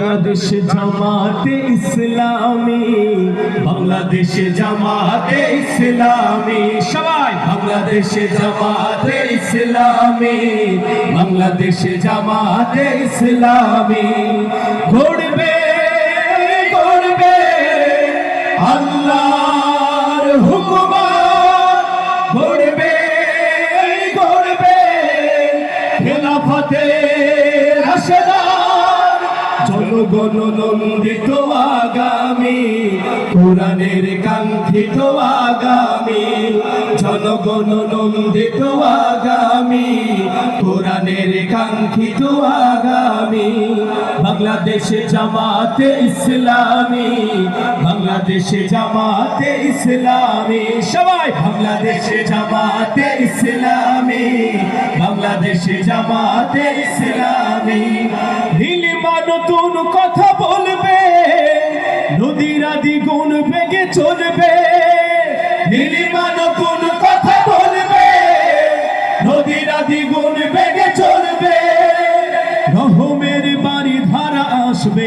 বাংলাদেশ জামাতে ইসলামী, বাংলাদেশ জামাতে ইসলামী, সবাই বাংলাদেশ জামাতে ইসলামী, বাংলাদেশ জামাতে ইসলামী। গড়বে ঘুরবে আল্লাহর হুকুমত। গড়বে গড়বে খেলাফতে রাশেদার জনগণ আগামী, কোরআনের কাঙ্ক্ষিত আগামী জনগণ আগামী, কোরআনের কাঙ্ক্ষিত আগামী। বাংলাদেশে জামাতে ইসলামী, বাংলাদেশে জামাতে ইসলামী। সবাই বাংলাদেশে জামাতে ইসলামী, বাংলাদেশে জামাতে ইসলামী। নীলিমা নতুন কথা বলবে, নদীরা চলবে। নীলিমা, নতুন কথা বলবে বেগে চলবে। বাড়ি ধারা আসবে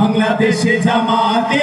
বাংলাদেশে জামাতে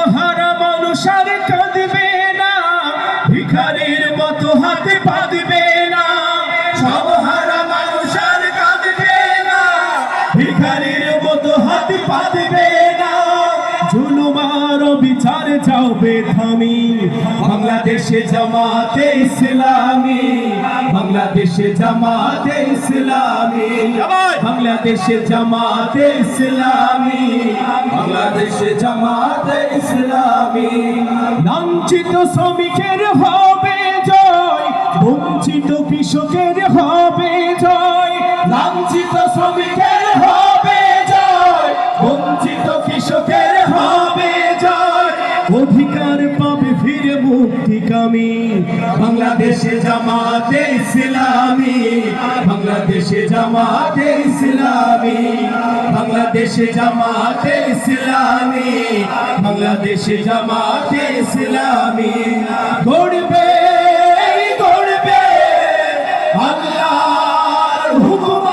বিচার যাবে থামি বাংলাদেশে জামাতে ইসলামী। বাংলাদেশে জামাতে ইসলামী। বাংলাদেশে জামাতে ইসলামী। বাংলাদেশে জামাতে ইসলামী। লাঞ্ছিত শ্রমিকের হবে জয়। বঞ্চিত কৃষকের হবে জয়। লাঞ্ছিত শ্রমিকের অধিকার পাবে ফিরে মুক্তিকামী। বাংলাদেশে জামাতে ইসলামী। বাংলাদেশে জামাতে ইসলামী। বাংলাদেশে জামাতে ইসলামী। বাংলাদেশে জামাতে ইসলামী। গড়বে গড়বে। আল্লাহর হুকুমত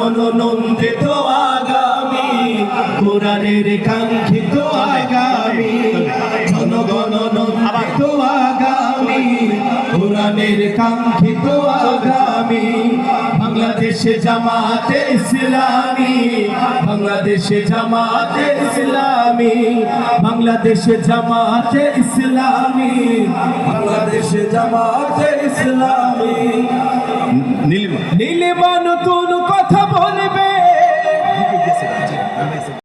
জনগণ নন্দিত আগামী কোরআনের কাঙ্ক্ষিত আগামী জনগণ নন্দিত আগামী কোরআনের কাঙ্ক্ষিত আগামী বাংলাদেশে জামাতে ইসলামী বাংলাদেশে জামাতে ইসলামী বাংলাদেশে জামাতে ইসলামী বাংলাদেশে জামাতে ইসলামী। নীলিমা। নতুন কথা